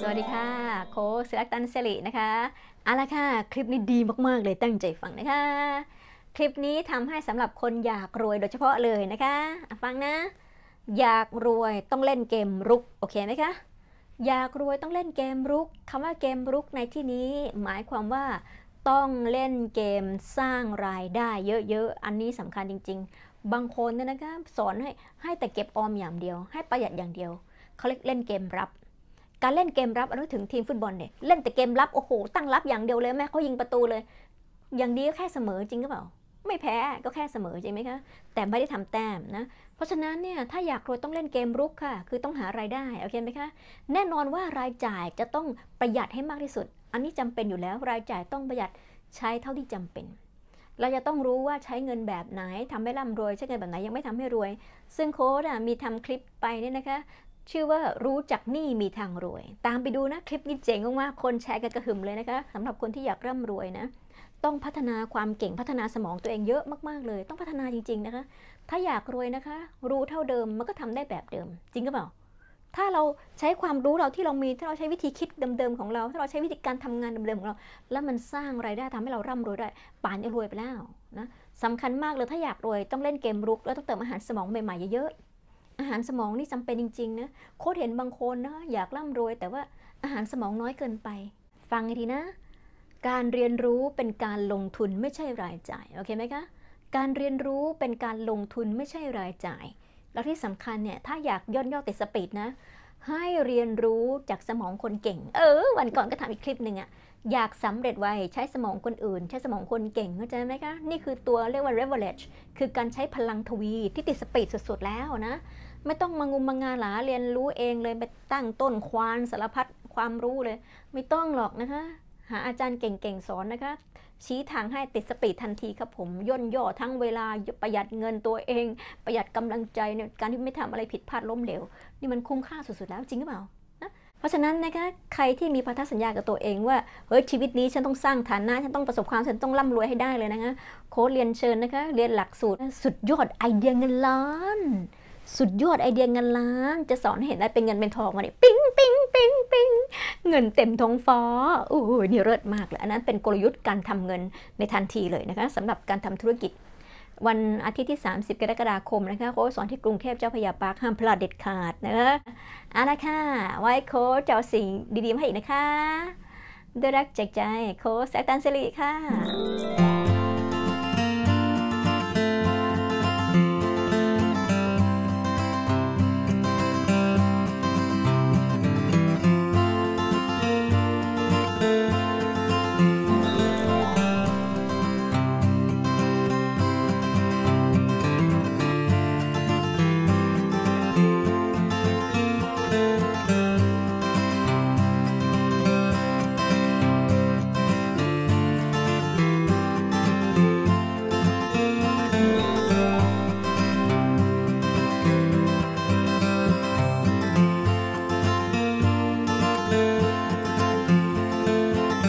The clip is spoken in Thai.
สวัสดีค่ะ โค้ชลักตันเซรินะคะเอาละค่ะ คลิปนี้ดีมากๆเลยตั้งใจฟังนะคะ คลิปนี้ทำให้สำหรับคนอยากรวยโดยเฉพาะเลยนะคะ ฟังนะ อยากรวยต้องเล่นเกมรุก โอเคไหมคะ อยากรวยต้องเล่นเกมรุกคำว่าเกมรุกในที่นี้ หมายความว่าต้องเล่นเกมสร้างรายได้เยอะๆ อันนี้สำคัญจริง ๆ บางคนเนี่ยนะคะสอนให้ให้แต่เก็บออมอย่างเดียว ให้ประหยัดอย่างเดียว เขาเรียกเล่นเกมรับ การเล่นเกมรับอนนี้ถึงทีมฟุตบอลเนี่ยเล่นแต่เกมรับ โอ้โห ตั้งรับอย่างเดียวเลยแม่เขายิงประตูเลย อย่างดีก็แค่เสมอจริงหรือเปล่า ไม่แพ้ก็แค่เสมอจริงไหมคะ แต่ไม่ได้ทำแต้มนะ เพราะฉะนั้นเนี่ยถ้าอยากรวยต้องเล่นเกมรุกค่ะ คือต้องหารายได้โอเคไหมคะ แน่นอนว่ารายจ่ายจะต้องประหยัดให้มากที่สุด อันนี้จำเป็นอยู่แล้วรายจ่ายต้องประหยัดใช้เท่าที่จำเป็นเราจะต้องรู้ว่าใช้เงินแบบไหนทำให้ร่ำรวยใช้เงินแบบไหนยังไม่ทำให้รวย ซึ่งโค้ดอะมีทำคลิปไปเนี่ยนะคะ ชื่อว่ารู้จักหนี้มีทางรวย ตามไปดูนะคลิปนี้เจ๋งมากๆคนแชร์กันกระหึ่มเลยนะคะสำหรับคนที่อยากร่ำรวยนะ ต้องพัฒนาความเก่งพัฒนาสมองตัวเองเยอะมากๆเลย ต้องพัฒนาจริง ๆนะคะ ถ้าอยากรวยนะคะ รู้เท่าเดิมมันก็ทำได้แบบเดิม จริงหรือเปล่าถ้าเราใช้ความรู้เราที่เรามีถ้าเราใช้วิธีคิดเดิมๆของเรา ถ้าเราใช้วิธีการทำงานเดิมๆของเรา แล้วมันสร้างรายได้ทำให้เราร่ำรวยได้ป่านจะรวยไปแล้วนะสำคัญมากเลยถ้าอยากรวยต้องเล่นเกมรุกแล้วต้องเติมอาหารสมองใหม่ๆเยอะๆ อาหารสมองนี่จำเป็นจริงๆนะโค้ดเห็นบางคนนะอยากร่ำรวย แต่ว่าอาหารสมองน้อยเกินไป ฟังให้ดีนะ การเรียนรู้เป็นการลงทุนไม่ใช่รายจ่ายโอเคไหมคะการเรียนรู้เป็นการลงทุนไม่ใช่รายจ่าย แล้วที่สำคัญเนี่ยถ้าอยากย่นย่อติดสปีดนะให้เรียนรู้จากสมองคนเก่ง เออ วันก่อนก็ทำอีกคลิปหนึ่งอะอยากสำเร็จไวใช้สมองคนอื่น ใช้สมองคนเก่งเข้าใจไหมคะ นี่คือตัวเรียกว่า leverage คือการใช้พลังทวีที่ติดสปีดสุดๆแล้วนะ ไม่ต้องมางุมมางาหลาเรียนรู้เองเลยไปตั้งต้นควานสารพัดความรู้เลย ไม่ต้องหรอกนะคะ หาอาจารย์เก่งๆสอนนะคะ ชี้ทางให้ติดสปีดทันทีครับผมย่นย่อทั้งเวลาประหยัดเงินตัวเอง ประหยัดกำลังใจในการที่ไม่ทำอะไรผิดพลาดล้มเหลวนี่มันคุ้มค่าสุดๆแล้วจริงหรือเปล่านะเพราะฉะนั้นนะคะใครที่มีพันธสัญญากับตัวเองว่าเฮ้ยชีวิตนี้ฉันต้องสร้างฐานะฉันต้องประสบความสำเร็จต้องร่ำรวยให้ได้เลยนะคะโค้ดเรียนเชิญนะคะ เรียนหลักสูตรสุดยอดไอเดียเงินล้าน สุดยอดไอเดียเงินล้าน จะสอนให้เห็นได้เป็นเงินเป็นทองมาเนี่ยปิ้งปิ้งปิ้งปิ้งเงินเต็มท้องฟ้าโอ้โหนี่เลิศมากเลยอันนั้นเป็นกลยุทธ์การทำเงินในทันทีเลยนะคะสำหรับการทำธุรกิจ วันอาทิตย์ที่ 30 กรกฎาคมนะคะโค้ชสอนที่กรุงเทพเจ้าพยาปาร์คห้ามพลาดเด็ดขาดนะคะเอาละค่ะไว้โค้ชจะเอาสิ่งดีๆมาให้อีกนะคะด้วยรักจากใจโค้ชแซกตันสิริค่ะ